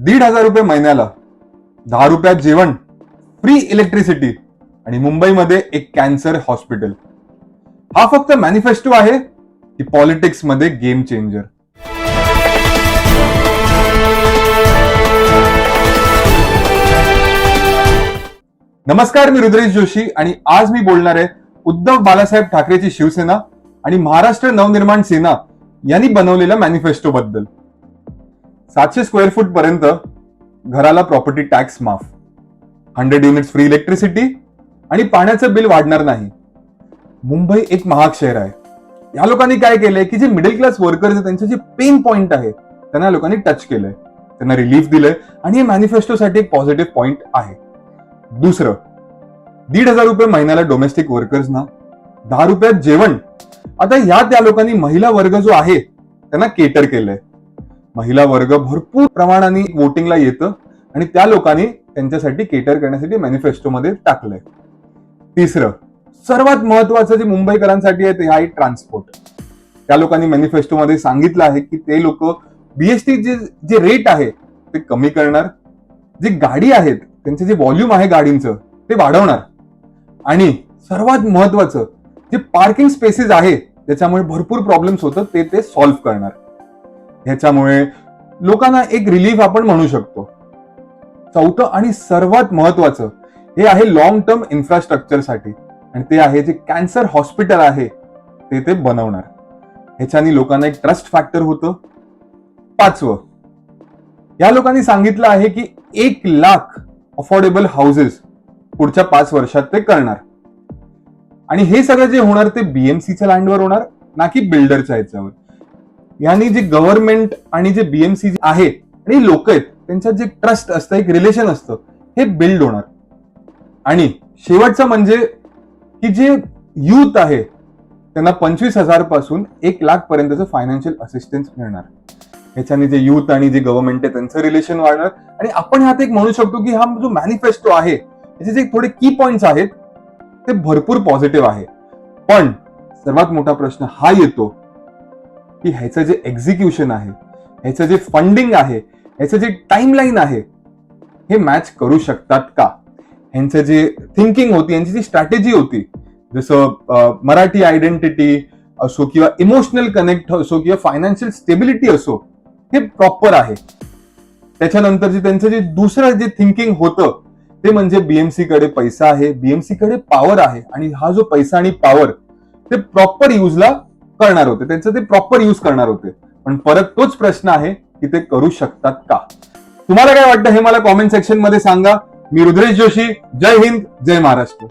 दीड हजार रुपये महिन्याला दहा रुपयात जेवण फ्री इलेक्ट्रिसिटी आणि मुंबईमध्ये एक कॅन्सर हॉस्पिटल हा फक्त मॅनिफेस्टो आहे की पॉलिटिक्समध्ये गेम चेंजर नमस्कार मी रुद्रेश जोशी आणि आज मी बोलणार आहे उद्धव बालासाहेब ठाकरेची शिवसेना आणि महाराष्ट्र नवनिर्माण सेना यांनी बनवलेल्या मॅनिफेस्टो बद्दल. सातशे स्क्वेअर फूट पर्यंत घराला प्रॉपर्टी टॅक्स माफ. हंड्रेड युनिट्स फ्री इलेक्ट्रिसिटी आणि पाण्याचं बिल वाढणार नाही. मुंबई एक महाग शहर आहे. या लोकांनी काय केलंय की जे मिडल क्लास वर्कर्स आहेत त्यांचे जे पेन पॉइंट आहे त्यांना या लोकांनी टच केलंय. त्यांना रिलीफ दिलंय आणि हे मॅनिफेस्टोसाठी एक पॉझिटिव्ह पॉइंट आहे. दुसरं दीड हजार रुपये महिन्याला डोमेस्टिक वर्कर्सना दहा रुपयात जेवण. आता या त्या लोकांनी महिला वर्ग जो आहे त्यांना केटर केलंय. महिला वर्ग भरपूर प्रमाणाने वोटिंगला येतं आणि त्या लोकांनी त्यांच्यासाठी केटर करण्यासाठी मॅनिफेस्टोमध्ये टाकलंय. तिसरं सर्वात महत्वाचं जे मुंबईकरांसाठी आहे ते आहे ट्रान्सपोर्ट त्या लोकांनी मॅनिफेस्टोमध्ये सांगितलं आहे की ते लोक बीएसटी जे जे रेट आहे ते कमी करणार. जे गाडी आहेत त्यांचे जे व्हॉल्यूम आहे गाडींचं ते वाढवणार. आणि सर्वात महत्वाचं जे पार्किंग स्पेसेस आहे त्याच्यामुळे भरपूर प्रॉब्लेम्स होतं ते ते सॉल्व्ह करणार. ह्याच्यामुळे लोकांना एक रिलीफ आपण म्हणू शकतो. चौथं आणि सर्वात महत्वाचं हे आहे लॉंग टर्म इन्फ्रास्ट्रक्चरसाठी आणि ते आहे जे कॅन्सर हॉस्पिटल आहे ते ते बनवणार. ह्याच्यानी लोकांना एक ट्रस्ट फॅक्टर होतं. पाचवं या लोकांनी सांगितलं आहे की एक लाख अफोर्डेबल हाऊसेस पुढच्या पाच वर्षात ते करणार. आणि हे सगळं जे होणार ते बीएमसीच्या लँडवर होणार ना की बिल्डरच्या ह्याच्यावर. यांनी जे गव्हर्नमेंट आणि जे बीएमसी आहे आणि लोक आहेत त्यांच्यात जे ट्रस्ट असतं एक रिलेशन असतं हे बिल्ड होणार. आणि शेवटचं म्हणजे की जे युथ आहे त्यांना पंचवीस हजारपासून एक लाख पर्यंतचं फायनान्शियल असिस्टन्स मिळणार. ह्याच्याने जे युथ आणि जे गव्हर्नमेंट आहे त्यांचं रिलेशन वाढणार. आणि आपण ह्यात एक म्हणू शकतो की हा जो मॅनिफेस्टो आहे त्याचे जे थोडे की पॉइंट्स आहेत ते भरपूर पॉझिटिव्ह आहे. पण सर्वात मोठा प्रश्न हा येतो की ह्याचं जे एक्झिक्युशन आहे ह्याचं जे फंडिंग आहे ह्याचं जे टाईमलाईन आहे हे मॅच करू शकतात का? ह्यांचं जे थिंकिंग होती यांची जी स्ट्रॅटेजी होती जसं मराठी आयडेंटिटी असो किंवा इमोशनल कनेक्ट असो किंवा फायनान्शियल स्टेबिलिटी असो हे प्रॉपर आहे. त्याच्यानंतर जे त्यांचं जे दुसरं जे थिंकिंग होतं ते म्हणजे बीएमसी कडे पैसा आहे. बीएमसी कडे पॉवर आहे. आणि हा जो पैसा आणि पॉवर ते प्रॉपर युजला करणार होते. त्यांचं ते प्रॉपर युज करणार होते. पण परत तोच प्रश्न आहे की ते करू शकतात का? तुम्हाला काय वाटतं हे मला कॉमेंट सेक्शनमध्ये सांगा. मी रुद्रेश जोशी. जय हिंद जय महाराष्ट्र.